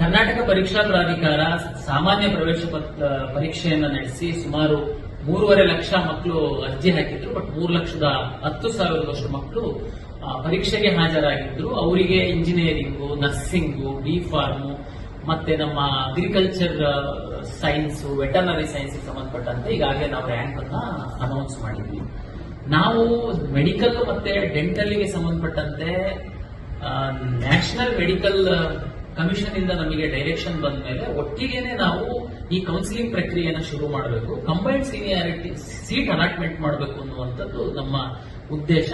ಕರ್ನಾಟಕ ಪರೀಕ್ಷಾ ಪ್ರಾಧಿಕಾರ ಸಾಮಾನ್ಯ ಪ್ರವೇಶ ಪರೀಕ್ಷೆಯನ್ನು ನಡೆಸಿ ಸುಮಾರು ಮೂರುವರೆ ಲಕ್ಷ ಮಕ್ಕಳು ಅರ್ಜಿ ಹಾಕಿದ್ರು, ಬಟ್ ಮೂರು ಲಕ್ಷದ ಹತ್ತು ಸಾವಿರದಷ್ಟು ಮಕ್ಕಳು ಪರೀಕ್ಷೆಗೆ ಹಾಜರಾಗಿದ್ರು. ಅವರಿಗೆ ಇಂಜಿನಿಯರಿಂಗು, ನರ್ಸಿಂಗು ಬಿ ಫಾರ್ಮು ಮತ್ತೆ ನಮ್ಮ ಅಗ್ರಿಕಲ್ಚರ್ ಸೈನ್ಸ್ ವೆಟರ್ನರಿ ಸೈನ್ಸ್ ಸಂಬಂಧಪಟ್ಟಂತೆ ಈಗಾಗಲೇ ನಾವು ರ್ಯಾಂಕ್ ಅನ್ನ ಅನೌನ್ಸ್ ಮಾಡಿದ್ವಿ. ನಾವು ಮೆಡಿಕಲ್ ಮತ್ತೆ ಡೆಂಟಲ್ಗೆ ಸಂಬಂಧಪಟ್ಟಂತೆ ನ್ಯಾಷನಲ್ ಮೆಡಿಕಲ್ ಕಮಿಷನ್ ಇಂದ ನಮಗೆ ಡೈರೆಕ್ಷನ್ ಬಂದ ಮೇಲೆ ಒಟ್ಟಿಗೆನೆ ನಾವು ಈ ಕೌನ್ಸಿಲಿಂಗ್ ಪ್ರಕ್ರಿಯೆನ ಶುರು ಮಾಡಬೇಕು. ಕಂಬೈನ್ಡ್ ಸೀನಿಯಾರಿಟಿ ಸೀಟ್ ಅಲಾಟ್ಮೆಂಟ್ ಮಾಡಬೇಕು ಅನ್ನುವಂಥದ್ದು ನಮ್ಮ ಉದ್ದೇಶ.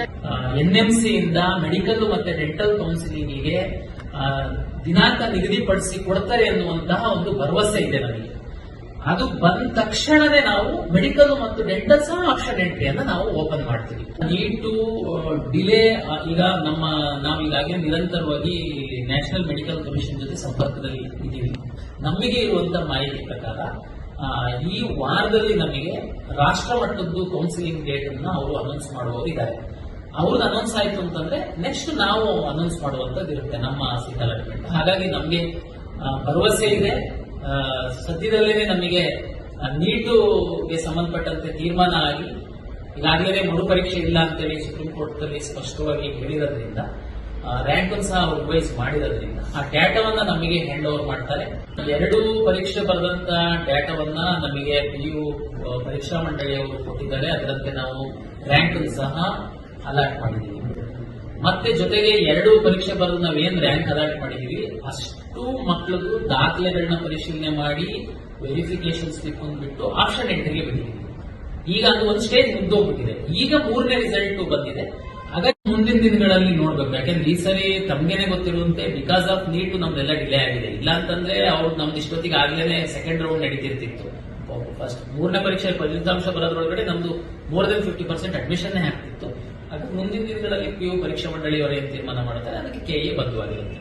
ಎನ್ಎಂಸಿ ಇಂದ ಮೆಡಿಕಲ್ ಮತ್ತೆ ಡೆಂಟಲ್ ಕೌನ್ಸಿಲಿಂಗಿಗೆ ದಿನಾಂಕ ನಿಗದಿಪಡಿಸಿ ಕೊಡ್ತಾರೆ ಅನ್ನುವಂತಹ ಒಂದು ಭರವಸೆ ಇದೆ ನನಗೆ ಅದು ಬಂದ ತಕ್ಷಣವೇ ನಾವು ಮೆಡಿಕಲ್ ಮತ್ತು ಡೆಂಟಲ್ ಸಹ ಆಪ್ಷನ್ ಎಂಟ್ರಿಯನ್ನು ನಾವು ಓಪನ್ ಮಾಡ್ತೀವಿ. ನೀಟು ಡಿಲೇ ಈಗ ನಮ್ಮ, ನಾವು ಈಗಾಗಲೇ ನಿರಂತರವಾಗಿ ನ್ಯಾಷನಲ್ ಮೆಡಿಕಲ್ ಕಮಿಷನ್ ಜೊತೆ ಸಂಪರ್ಕದಲ್ಲಿ ಇದ್ದೀವಿ. ನಮಗೆ ಇರುವಂತಹ ಮಾಹಿತಿ ಪ್ರಕಾರ ಈ ವಾರದಲ್ಲಿ ನಮಗೆ ರಾಷ್ಟ್ರ ಮಟ್ಟದ್ದು ಕೌನ್ಸಿಲಿಂಗ್ ಡೇಟ್ ಅನ್ನು ಅವರು ಅನೌನ್ಸ್ ಮಾಡುವವರಿದ್ದಾರೆ ಅವ್ರದ್ದು ಅನೌನ್ಸ್ ಆಯ್ತು ಅಂತಂದ್ರೆ ನೆಕ್ಸ್ಟ್ ನಾವು ಅನೌನ್ಸ್ ಮಾಡುವಂತದ್ದು ಇರುತ್ತೆ ನಮ್ಮ ಅಲಾಟ್ಮೆಂಟ್ ಹಾಗಾಗಿ ನಮಗೆ ಭರವಸೆ ಇದೆ. ಸದ್ಯದಲ್ಲೇ ನಮಗೆ ನೀಟುಗೆ ಸಂಬಂಧಪಟ್ಟಂತೆ ತೀರ್ಮಾನ ಆಗಿ, ಈಗಾಗಲೇ ಮರು ಪರೀಕ್ಷೆ ಇಲ್ಲ ಅಂತೇಳಿ ಸುಪ್ರೀಂ ಕೋರ್ಟ್ ಅಲ್ಲಿ ಸ್ಪಷ್ಟವಾಗಿ ಹೇಳಿರೋದ್ರಿಂದ ರ್ಯಾಂಕ್ ಅನ್ನು ಸಹ ರಿವೈಸ್ ಮಾಡಿರೋದ್ರಿಂದ, ಆ ಡೇಟಾವನ್ನ ನಮಗೆ ಹ್ಯಾಂಡ್ ಓವರ್ ಮಾಡ್ತಾರೆ. ಎರಡು ಪರೀಕ್ಷೆ ಬರೆದಂತ ಡೇಟಾವನ್ನ ನಮಗೆ ಪಿಯು ಪರೀಕ್ಷಾ ಮಂಡಳಿಯವರು ಕೊಟ್ಟಿದ್ದಾರೆ. ಅದರಂತೆ ನಾವು ರ್ಯಾಂಕ್ ಸಹ ಅಲಾಟ್ ಮಾಡಿದ್ದೀವಿ. ಮತ್ತೆ ಜೊತೆಗೆ ಎರಡು ಪರೀಕ್ಷೆ ಬರೆದು ನಾವೇನ್ ರ್ಯಾಂಕ್ ಅಲಾಟ್ ಮಾಡಿದೀವಿ, ಅಷ್ಟು ಮಕ್ಕಳದು ದಾಖಲೆಗಳನ್ನ ಪರಿಶೀಲನೆ ಮಾಡಿ ವೆರಿಫಿಕೇಶನ್ ಸ್ಲಿಪ್ ಬಿಟ್ಟು ಆಪ್ಷನ್ ಎಂಟ್ರಿಗೆ ಬಿಟ್ಟಿದ್ದೀವಿ ಈಗ ಅದು ಒಂದು ಸ್ಟೇಜ್ ಮುಗ್ದೋಗ್ಬಿಟ್ಟಿದೆ. ಈಗ ಮೂರನೇ ರಿಸಲ್ಟ್ ಬಂದಿದೆ. ಹಾಗಾಗಿ ಮುಂದಿನ ದಿನಗಳಲ್ಲಿ ನೋಡ್ಬೇಕು. ಯಾಕಂದ್ರೆ ಈ ಸರಿ ತಮ್ಗೇನೆ ಗೊತ್ತಿರುವಂತೆ ಬಿಕಾಸ್ ಆಫ್ ನೀಟ್ ನಮ್ದೆಲ್ಲ ಡಿಲೇ ಆಗಿದೆ. ಇಲ್ಲ ಅಂತಂದ್ರೆ ಅವ್ರು ನಮ್ದು ಇಷ್ಟೊತ್ತಿಗೆ ಆಗ್ಲೇನೆ ಸೆಕೆಂಡ್ ರೌಂಡ್ ನಡೀತಿರ್ತಿತ್ತು. ಫಸ್ಟ್ ಮೂರನೇ ಪರೀಕ್ಷೆ ಫಲಿತಾಂಶ ಬರೋದ್ರೊಳಗಡೆ ನಮ್ದು more than fifty percent admission ಆಗ್ತಿತ್ತು. ಹಾಗಾಗಿ ಮುಂದಿನ ದಿನಗಳಲ್ಲಿ ಪಿ ಯು ಪರೀಕ್ಷಾ ಮಂಡಳಿಯವರೇನು ತೀರ್ಮಾನ ಮಾಡ್ತಾರೆ? ಅದಕ್ಕೆ ಕೆಎ ಬದ್ಧವಾಗಿರುತ್ತೆ